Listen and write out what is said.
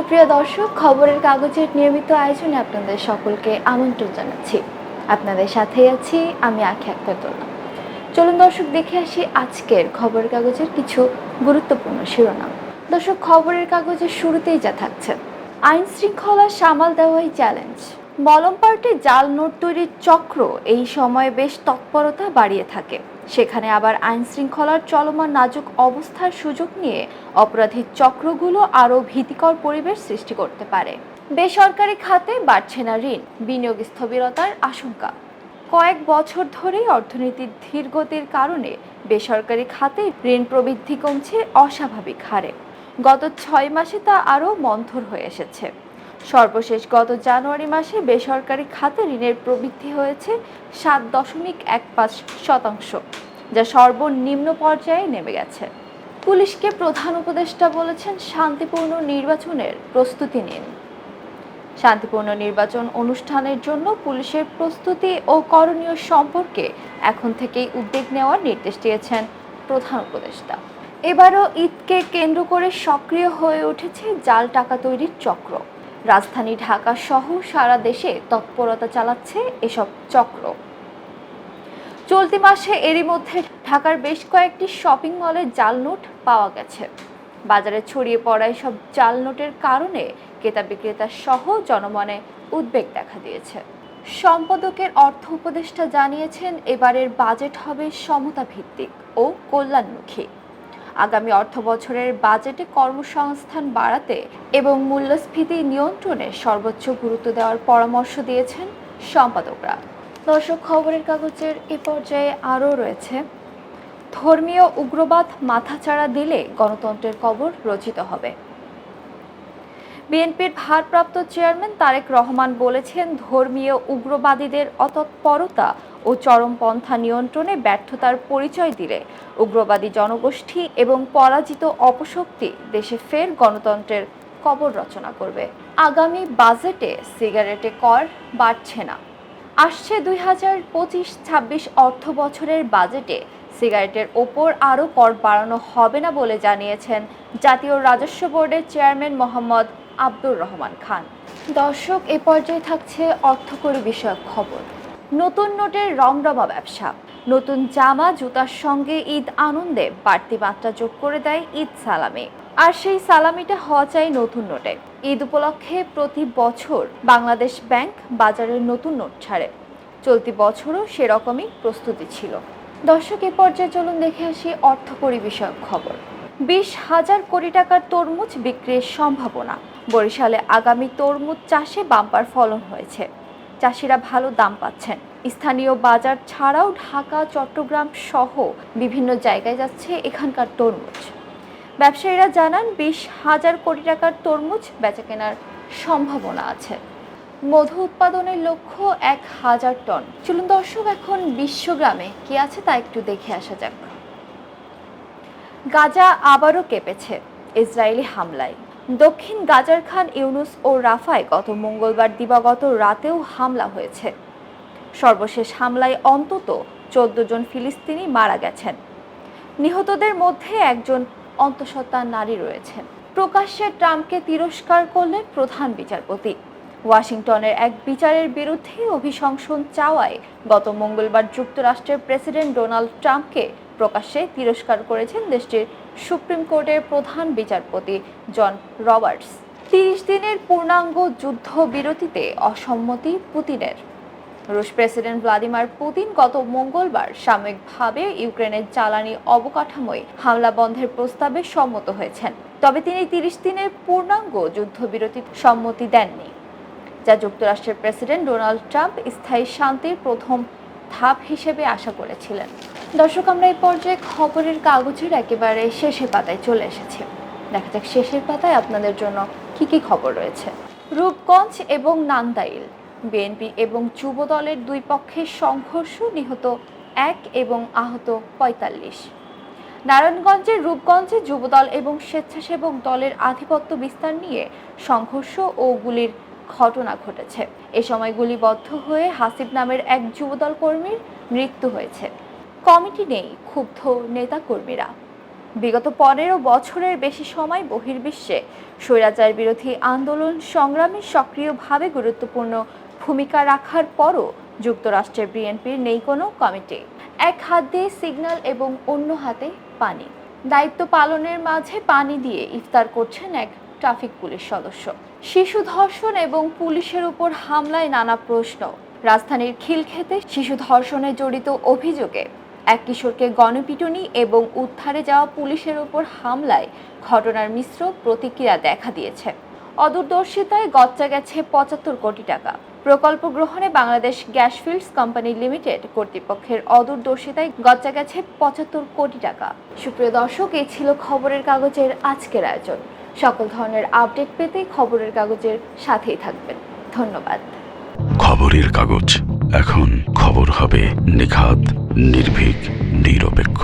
সুপ্রিয় দর্শক, খবরের কাগজের নিয়মিত আয়োজনে আপনাদের সকলকে আমন্ত্রণ জানাচ্ছি। আপনাদের সাথেই আছি আমি আখি আক্তারদোল্লা চলুন দর্শক, দেখে আসি আজকের খবরের কাগজের কিছু গুরুত্বপূর্ণ শিরোনাম। দর্শক, খবরের কাগজের শুরুতেই যা থাকছে। আইন শৃঙ্খলা সামাল দেওয়াই চ্যালেঞ্জ। মলম পার্টি জাল নোট তৈরির চক্র এই সময়ে বেশ তৎপরতা বাড়িয়ে থাকে। সেখানে আবার আইন শৃঙ্খলার চলমান নাজুক অবস্থার সুযোগ নিয়ে অপরাধী চক্রগুলো আরও ভীতিকর পরিবেশ সৃষ্টি করতে পারে। বেসরকারি খাতে বাড়ছে না ঋণ, বিনিয়োগ স্থবিরতার আশঙ্কা। কয়েক বছর ধরেই অর্থনীতির ধীরগতির কারণে বেসরকারি খাতে ঋণ প্রবৃদ্ধি কমছে অস্বাভাবিক হারে। গত ছয় মাসে তা আরও মন্থর হয়ে এসেছে। সর্বশেষ গত জানুয়ারি মাসে বেসরকারি খাতে ঋণের প্রবৃদ্ধি হয়েছে সাত দশমিক এক পাঁচ শতাংশ। যা সর্বনিম্ন পর্যায়ে নেমে গেছে। পুলিশকে প্রধান উপদেষ্টা বলেছেন শান্তিপূর্ণ নির্বাচনের প্রস্তুতি নিন। শান্তিপূর্ণ নির্বাচন অনুষ্ঠানের জন্য পুলিশের প্রস্তুতি ও করণীয় সম্পর্কে এখন থেকেই উদ্যোগ নেওয়ার নির্দেশ দিয়েছেন প্রধান উপদেষ্টা। এবারও ঈদকে কেন্দ্র করে সক্রিয় হয়ে উঠেছে জাল টাকা তৈরির চক্র। রাজধানী ঢাকা সহ সারা দেশে তৎপরতা চালাচ্ছে এসব চক্র। চলতি মাসে এরই মধ্যে ঢাকার বেশ কয়েকটি শপিং মলে জাল নোট পাওয়া গেছে। বাজারে ছড়িয়ে পড়া সব জাল নোটের কারণে ক্রেতা বিক্রেতা সহ জনমনে উদ্বেগ দেখা দিয়েছে। সম্পাদকের অর্থ উপদেষ্টা জানিয়েছেন, এবারের বাজেট হবে সমতা ভিত্তিক ও কল্যাণমুখী। আগামী অর্থ বছরের বাজেটে কর্মসংস্থান বাড়াতে এবং মূল্যস্ফীতি নিয়ন্ত্রণে সর্বোচ্চ গুরুত্ব দেওয়ার পরামর্শ দিয়েছেন সম্পাদকরা। দর্শক, খবরের কাগজের এ পর্যায়ে আরও রয়েছে, ধর্মীয় উগ্রবাদ মাথাচাড়া দিলে গণতন্ত্রের কবর রচিত হবে। বিএনপির ভারপ্রাপ্ত চেয়ারম্যান তারেক রহমান বলেছেন, ধর্মীয় উগ্রবাদীদের অতৎপরতা ও চরমপন্থা নিয়ন্ত্রণে ব্যর্থতার পরিচয় দিলে উগ্রবাদী জনগোষ্ঠী এবং পরাজিত অপশক্তি দেশে ফের গণতন্ত্রের কবর রচনা করবে। আগামী বাজেটে সিগারেটে কর বাড়ছে না। আসছে দুই হাজার পঁচিশ, ছাব্বিশ অর্থ বছরের বাজেটে। সিগারেটের ওপর আরও কর বাড়ানো হবে না বলে জানিয়েছেন জাতীয় রাজস্ব বোর্ডের চেয়ারম্যান মোহাম্মদ আব্দুর রহমান খান। দর্শক, এ পর্যায়ে থাকছে অর্থকরী বিষয়ক খবর। নতুন নোটের রমরমা ব্যবসা। নতুন জামা, জুতার সঙ্গে ঈদ আনন্দে বাড়তি মাত্রা যোগ করে দেয় ঈদ সালামি। আর সেই সালামিটা হওয়া চাই নতুন নোটে। ঈদ উপলক্ষে প্রতি বছর বাংলাদেশ ব্যাংক বাজারে নতুন নোট ছাড়ে। চলতি বছরও সেরকমই প্রস্তুতি ছিল। দর্শক, এ পর্যায়ে চলুন দেখে আসি অর্থকরী বিষয়ক খবর। বিশ হাজার কোটি টাকার তরমুজ বিক্রির সম্ভাবনা। বরিশালে আগামী তরমুজ চাষে বাম্পার ফলন হয়েছে। চাষিরা ভালো দাম পাচ্ছেন। স্থানীয় বাজার ছাড়াও ঢাকা, চট্টগ্রাম সহ বিভিন্ন জায়গায় যাচ্ছে এখানকার তরমুজ। ব্যবসায়ীরা জানান, বিশ হাজার কোটি টাকার তরমুজ বেচাকেনার সম্ভাবনা আছে। মধু উৎপাদনের লক্ষ্য এক হাজার টন। চলুন দর্শক, এখন বিশ্বগ্রামে কি আছে তা একটু দেখে আসা যাক। গাজা আবারও কেঁপেছে ইসরায়েলি হামলায়। দক্ষিণ গাজার খান ইউনুস ও রাফায় গত মঙ্গলবার দিবাগত রাতেও হামলা হয়েছে। সর্বশেষ হামলায় অন্তত চোদ্দ জন ফিলিস্তিনি মারা গেছেন। নিহতদের মধ্যে একজন অন্তঃসত্ত্বা নারী রয়েছেন প্রকাশ্যে ট্রাম্পকে তিরস্কার করলেন প্রধান বিচারপতি। ওয়াশিংটনের এক বিচারের বিরুদ্ধে অভিশংসন চাওয়ায় গত মঙ্গলবার যুক্তরাষ্ট্রের প্রেসিডেন্ট ডোনাল্ড ট্রাম্পকে প্রকাশ্যে তিরস্কার করেছেন দেশটির সুপ্রিম কোর্টের প্রধান বিচারপতি জন রবার্টস। তিরিশ দিনের পূর্ণাঙ্গ যুদ্ধ বিরতিতে অসম্মতি পুতিনের। রুশ প্রেসিডেন্ট ভ্লাদিমির পুতিন গত মঙ্গলবার সাময়িকভাবে ইউক্রেনের জ্বালানি অবকাঠামোয় হামলা বন্ধের প্রস্তাবে সম্মত হয়েছেন। তবে তিনি তিরিশ দিনের পূর্ণাঙ্গ যুদ্ধবিরতির সম্মতি দেননি, যা যুক্তরাষ্ট্রের প্রেসিডেন্ট ডোনাল্ড ট্রাম্প স্থায়ী শান্তির প্রথম ধাপ হিসেবে আশা করেছিলেন। দর্শক, আমরা এই পর্যায়ে খবরের কাগজের একেবারে শেষের পাতায় চলে এসেছি। দেখা যাক শেষের পাতায় আপনাদের জন্য কি কি খবর রয়েছে। রূপগঞ্জ এবং নান্দাইল। বিএনপি এবং যুব দলের দুই পক্ষের সংঘর্ষ নিহত এক এবং আহত পঁয়তাল্লিশ। নারায়ণগঞ্জের রূপগঞ্জে যুবদল এবং স্বেচ্ছাসেবক দলের আধিপত্য বিস্তার নিয়ে সংঘর্ষ ও গুলির ঘটনা ঘটেছে। এ সময় গুলিবদ্ধ হয়ে হাসিব নামের এক যুবদল কর্মীর মৃত্যু হয়েছে। কমিটি নেই, ক্ষুব্ধ নেতাকর্মীরা। বিগত পনেরো বছরের বেশি সময় বহির্বিশ্বে স্বৈরাচার বিরোধী আন্দোলন সংগ্রামে সক্রিয়ভাবে গুরুত্বপূর্ণ ভূমিকা রাখার পরও যুক্তরাষ্ট্রের বিএনপির নেই কোনো কমিটি। এক হাত দিয়ে সিগন্যাল এবং অন্য হাতে পানি। দায়িত্ব পালনের মাঝে পানি দিয়ে ইফতার করছেন এক ট্রাফিক পুলিশ সদস্য। শিশু ধর্ষণ এবং পুলিশের উপর হামলায় নানা প্রশ্ন। রাজধানীর খিলক্ষেতে শিশু ধর্ষণে জড়িত অভিযোগে এক কিশোরকে গণপিটুনি এবং উদ্ধারে যাওয়া পুলিশের উপর হামলায় ঘটনার মিশ্র প্রতিক্রিয়া দেখা দিয়েছে। অদূরদর্শিতায় গচ্চা গেছে পঁচাত্তর কোটি টাকা। প্রকল্প গ্রহণে Bangladesh gas fields company limited কর্তৃপক্ষের অদূরদর্শিতায় গচ্চা গেছে পঁচাত্তর কোটি টাকা। সুপ্রিয় দর্শক, এই ছিল খবরের কাগজের আজকের আয়োজন। সকল ধরনের আপডেট পেতে খবরের কাগজের সাথেই থাকবেন। ধন্যবাদ। খবরের কাগজ, এখন খবর হবে নিখাত, নির্ভীক, নিরপেক্ষ।